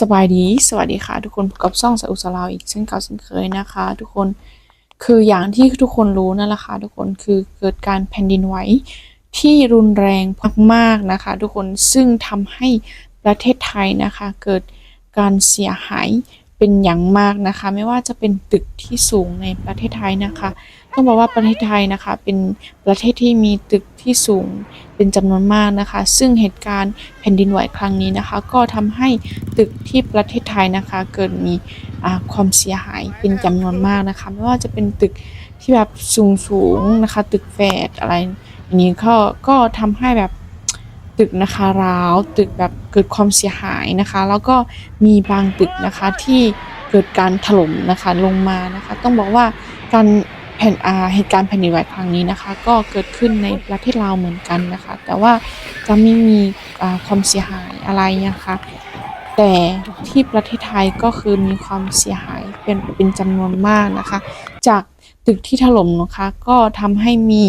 สบายดี สวัสดีค่ะ ทุกคนพบกับซ่องสาอุสลาวอีกเช่นเก่าเช่นเคยนะคะ ทุกคนคืออย่างที่ทุกคนรู้นั่นแหละค่ะทุกคนคือเกิดการแผ่นดินไหวที่รุนแรงมากๆนะคะ ทุกคนซึ่งทำให้ประเทศไทยนะคะ เกิดการเสียหายเป็นอย่างมากนะคะ ไม่ว่าจะเป็นตึกที่สูงในประเทศไทยนะคะ ต้องบอกว่าประเทศไทยนะคะเป็นประเทศที่มีตึกที่สูงเป็นจำนวนมากนะคะ ซึ่งเหตุการณ์แผ่นดินไหวครั้งนี้นะคะ ก็ทำให้ตึกที่ประเทศไทยนะคะ เกิดมีความเสียหายเป็นจำนวนมากนะคะ ไม่ว่าจะเป็นตึกที่แบบสูงสูงนะคะ ตึกแฝดอะไรอย่างนี้ก็ก็ทำให้แบบตึกนะคะร้าวตึกแบบเกิดความเสียหายนะคะ แล้วก็มีบางตึกนะคะที่เกิดการถล่มนะคะลงมานะคะ ต้องบอกว่าการ แผ่นอาเหตุการณ์แผ่นดินไหวครั้งนี้นะคะ ก็เกิดขึ้นในประเทศลาวเหมือนกันนะคะ แต่ว่าจะไม่มีความเสียหายอะไรนะคะ แต่ที่ประเทศไทยก็คือมีความเสียหายเป็นเป็นจำนวนมากนะคะ จากตึกที่ถล่มนะคะก็ทำให้มี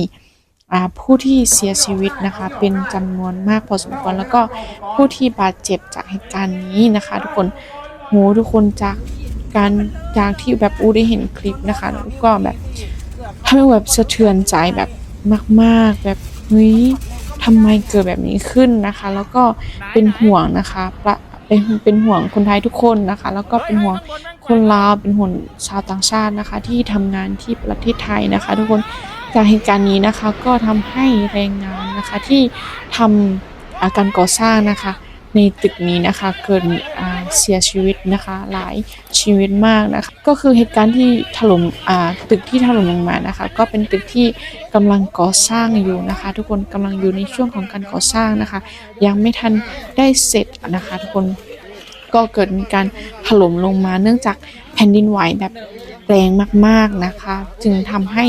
ผู้ที่เสียชีวิตนะคะเป็นจำนวนมากพอสมควรแล้วก็ผู้ที่บาดเจ็บจากเหตุการณ์นี้นะคะ ทุกคนโหทุกคนจากการจากที่แบบอูได้เห็นคลิปนะคะแล้วก็แบบ ทำให้แบบสะเทือนใจแบบมาก ๆ แบบเฮ้ยทำไมเกิดแบบนี้ขึ้นนะคะ แล้วก็เป็นห่วงนะคะประเป็นเป็นห่วงคนไทยทุกคนนะคะ แล้วก็เป็นห่วงคนลาวเป็นห่วงชาวต่างชาตินะคะ ที่ทำงานที่ประเทศไทยนะคะ ทุกคนจากเหตุการณ์นี้นะคะก็ทำให้แรงงานนะคะที่ทำอาการก่อสร้างนะคะ ในตึกนี้นะคะ เกิดเสียชีวิตนะคะ หลายชีวิตมากนะคะ ก็คือเหตุการณ์ที่ถล่มอ่าตึกที่ถล่มลงมานะคะ ก็เป็นตึกที่กำลังก่อสร้างอยู่นะคะ ทุกคนกำลังอยู่ในช่วงของการก่อสร้างนะคะ ยังไม่ทันได้เสร็จนะคะ ทุกคนก็เกิดมีการถล่มลงมาเนื่องจากแผ่นดินไหวแบบแรงมาก ๆนะคะ จึงทำให้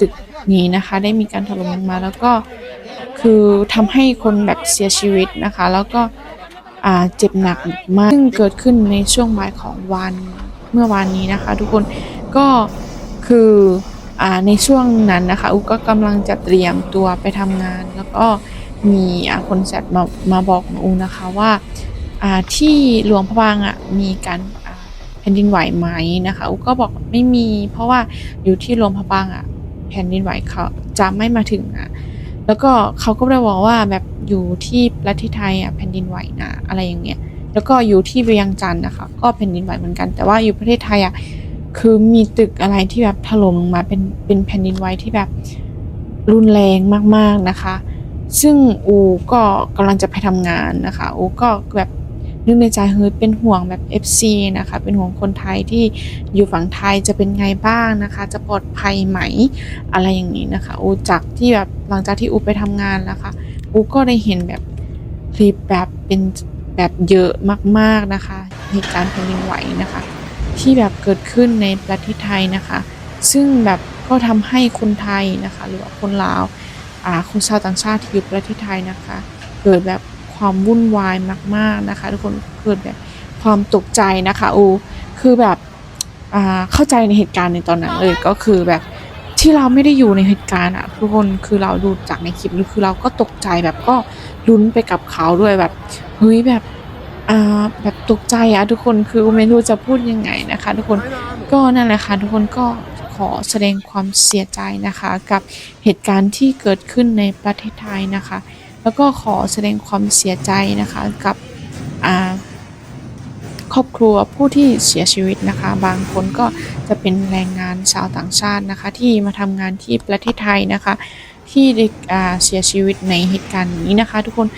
ตึกนี้นะคะ ได้มีการถล่มลงมาแล้วก็ คือทำให้คนแบบเสียชีวิตนะคะ แล้วก็เจ็บหนักมากซึ่งเกิดขึ้นในช่วงบ่ายของวันเมื่อวานนี้นะคะ ทุกคนก็คืออในช่วงนั้นนะคะอุกก็กำลังจะเตรียมตัวไปทำงาน แล้วก็มีคนแซดมามาบอกอูนะคะว่าาที่หลวงพระบางอะมีการแผ่นดินไหวไหมนะคะอุกก็บอกไม่มี เพราะว่าอยู่ที่หลวงพระบางอะแผ่นดินไหวเขาจะไม่มาถึงอะ แล้วก็เขาก็ได้บอกว่าแบบอยู่ที่ประเทศไทยอะแผ่นดินไหวนะอะไรอย่างเงี้ยแล้วก็อยู่ที่เวียงจันทร์นะคะ ก็แผ่นดินไหวเหมือนกัน แต่ว่าอยู่ประเทศไทยอะคือมีตึกอะไรที่แบบถล่มลงมาเป็นเป็นแผ่นดินไหวที่แบบรุนแรงมากๆนะคะ ซึ่งอูก็กำลังจะไปทำงานนะคะ อูก็แบบ นึกในใจเฮ้ยเป็นห่วงแบบ FC นะคะ เป็นห่วงคนไทยที่อยู่ฝั่งไทยจะเป็นไงบ้างนะคะ จะปลอดภัยไหมอะไรอย่างนี้นะคะ อูจากที่แบบหลังจากที่อูไปทำงานแล้วค่ะอูก็ได้เห็นแบบคลิปแบบเป็นแบบเยอะมากๆนะคะเหตุการณ์แผ่นดินไหวนะคะ ที่แบบเกิดขึ้นในประเทศไทยนะคะ ซึ่งแบบก็ทำให้คนไทยนะคะ หรือว่าคนลาวอ่าคนชาวต่างชาติที่อยู่ประเทศไทยนะคะ เกิดแบบ ความวุ่นวายมาก ๆนะคะ ทุกคนเกิดแบบความตกใจนะคะอูคือแบบอ่าเข้าใจในเหตุการณ์ในตอนนั้นเลยก็คือแบบที่เราไม่ได้อยู่ในเหตุการณ์อะทุกคนคือเราดูจากในคลิปนี่คือเราก็ตกใจแบบก็ลุ้นไปกับเขาด้วยแบบเฮ้ยแบบอ่าแบบตกใจอะทุกคนคือไม่รู้จะพูดยังไงนะคะ ทุกคนก็นั่นแหละค่ะทุกคนก็ขอแสดงความเสียใจนะคะ กับเหตุการณ์ที่เกิดขึ้นในประเทศไทยนะคะ แล้วก็ขอแสดงความเสียใจนะคะกับครอบครัวผู้ที่เสียชีวิตนะคะ บางคนก็จะเป็นแรงงานชาวต่างชาตินะคะ ที่มาทำงานที่ประเทศไทยนะคะ ที่ได้เสียชีวิตในเหตุการณ์นี้นะคะ ทุกคน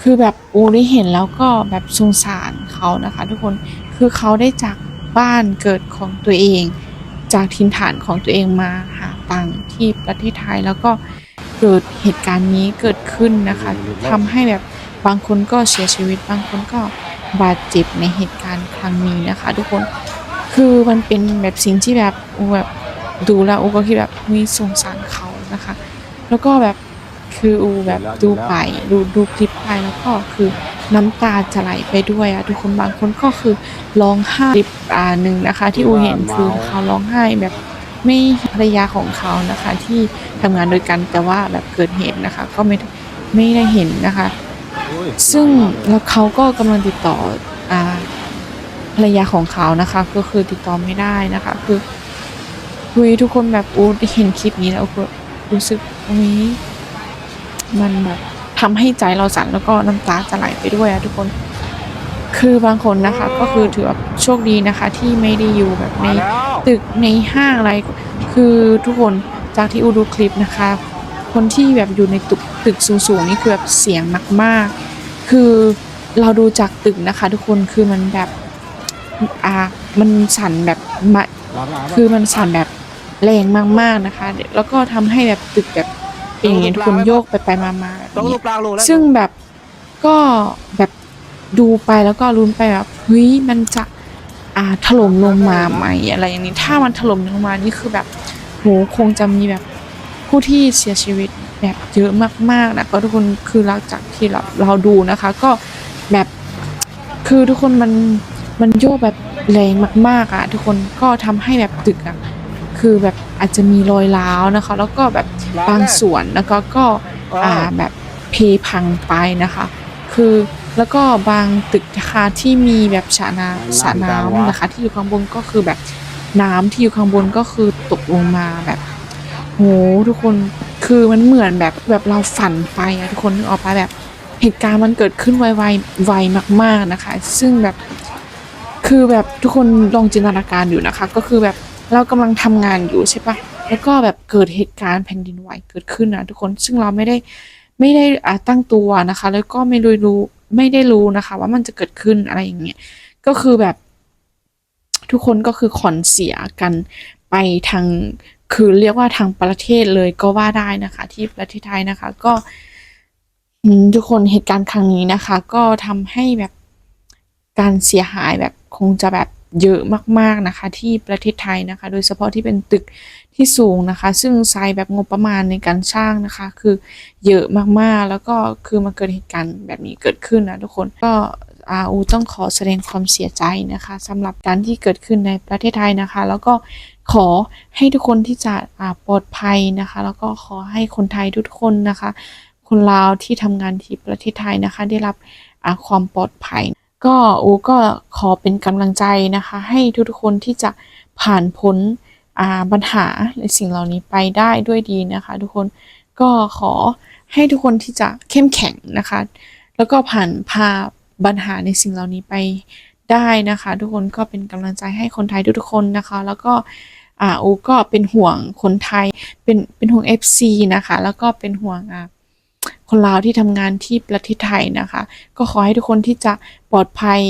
คือแบบอูได้เห็นแล้วก็แบบสงสารเขานะคะ ทุกคนคือเขาได้จากบ้านเกิดของตัวเอง จากถิ่นฐานของตัวเองมาหาตังค์ที่ประเทศไทยแล้วก็ เกิดเหตุการณ์นี้เกิดขึ้นนะคะทำให้แบบบางคนก็เสียชีวิตบางคนก็บาดเจ็บในเหตุการณ์ครั้งนี้นะคะ ทุกคนคือมันเป็นแบบสิ่งที่แบบอูแบบดูแล้วอูก็คิดแบบมีสงสารเขานะคะ แล้วก็แบบคืออูแบบดูไปดูดูคลิปไปแล้วก็คือน้ำตาจะไหลไปด้วยอะทุกคนบางคนก็คือร้องไห้คลิปอ่าหนึ่งนะคะ ที่อูเห็นคือเขาร้องไห้แบบ ไม่ภรรยาของเขานะคะ ที่ทำงานโดวยกันแต่ว่าแบบเกิดเหตุนะคะ ก็ไม่ไม่ได้เห็นนะคะ ซึ่งแล้วเขาก็กำลังติดต่ออภรรยาของเขานะคะ ก็คือติดต่อไม่ได้นะคะ คือคุยทุกคนแบบอูเห็นคลิปนี้แล้วก็รู้สึกอุ้ยมันแบบทำให้ใจเราสั่นแล้วก็น้ำตาจะไหลไปด้วยอะทุกคน คือบางคนนะคะก็คือถือว่าโชคดีนะคะ ที่ไม่ได้อยู่แบบในมาแล้วตึกในห้างอะไร คือทุกคนจากที่อูดูคลิปนะคะ คนที่แบบอยู่ในตึกตึกสูงๆนี่คือแบบเสียงมากๆคือเราดูจากตึกนะคะ ทุกคนคือมันแบบอ่ามันสั่นแบบมาหลังๆคือมันสั่นแบบแรงมากๆนะคะ แล้วก็ทำให้แบบตึกแบบเป็นอย่างนี้ทุกคนโยกไปไปมาๆแบบต้องนี้รูปร่างรูแล้วซึ่งแบบก็แบบ ดูไปแล้วก็ลุ้นไปแบบเฮ้ยมันจะอ่าถล่มลงมาไหมอะไรอย่างนี้ ถ้ามันถล่มลงมานี่คือแบบโหคงจะมีแบบผู้ที่เสียชีวิตแบบเยอะมากๆนะก็ทุกคนคือหลังจากที่เราเราดูนะคะ ก็แบบคือทุกคนมันมันโยกแบบแรงมากๆอะทุกคนก็ทำให้แบบตึกอะคือแบบอาจจะมีรอยร้าวนะคะ แล้วก็แบบบางส่วนแล้วก็ก็อ่าแบบเพพังไปนะคะ คือ แล้วก็บางตึกนะคะที่มีแบบสระน้ำสระน้ำนะคะ ที่อยู่ข้างบนก็คือแบบน้ำที่อยู่ข้างบนก็คือตกลงมาแบบโหทุกคนคือมันเหมือนแบบแบบเราฝันไปอะทุกคนนึกออกปะแบบเหตุการณ์มันเกิดขึ้นไวๆไวมาก ๆนะคะ ซึ่งแบบคือแบบทุกคนลองจินตนาการอยู่นะคะ ก็คือแบบเรากำลังทำงานอยู่ใช่ปะแล้วก็แบบเกิดเหตุการณ์แผ่นดินไหวเกิดขึ้นนะทุกคนซึ่งเราไม่ได้ไม่ได้อ่าตั้งตัวนะคะ แล้วก็ไม่รู้รู้ ไม่ได้รู้นะคะ ว่ามันจะเกิดขึ้นอะไรอย่างเงี้ยก็คือแบบ ทุกคนก็คือขอนเสียกันไปทางคือเรียกว่าทางประเทศเลยก็ว่าได้นะคะ ที่ประเทศไทยนะคะ ก็ทุกคนเหตุการณ์ครั้งนี้นะคะ ก็ทำให้แบบการเสียหายแบบคงจะแบบ เยอะมากๆนะคะ ที่ประเทศไทยนะคะ โดยเฉพาะที่เป็นตึกที่สูงนะคะ ซึ่งใช้แบบงบประมาณในการสร้างนะคะ คือเยอะมากๆแล้วก็คือมาเกิดเหตุการณ์แบบนี้เกิดขึ้นนะทุกคนก็อาอูต้องขอแสดงความเสียใจนะคะสำหรับการที่เกิดขึ้นในประเทศไทยนะคะ แล้วก็ขอให้ทุกคนที่จะปลอดภัยนะคะ แล้วก็ขอให้คนไทยทุกคนนะคะ คนลาวที่ทำงานที่ประเทศไทยนะคะ ได้รับความปลอดภัย ก็อูก็ขอเป็นกำลังใจนะคะ ให้ทุกๆคนที่จะผ่านพ้นอ่าปัญหาในสิ่งเหล่านี้ไปได้ด้วยดีนะคะ ทุกคนก็ขอให้ทุกคนที่จะเข้มแข็งนะคะ แล้วก็ผ่านพาปัญหาในสิ่งเหล่านี้ไปได้นะคะ ทุกคนก็เป็นกำลังใจให้คนไทยทุกๆคนนะคะ แล้วก็อ่าอูก็เป็นห่วงคนไทยเป็นเป็นห่วง FC นะคะ แล้วก็เป็นห่วงอ่า คนลาวที่ทำงานที่ประเทศไทยนะคะ ก็ขอให้ทุกคนที่จะปลอดภัย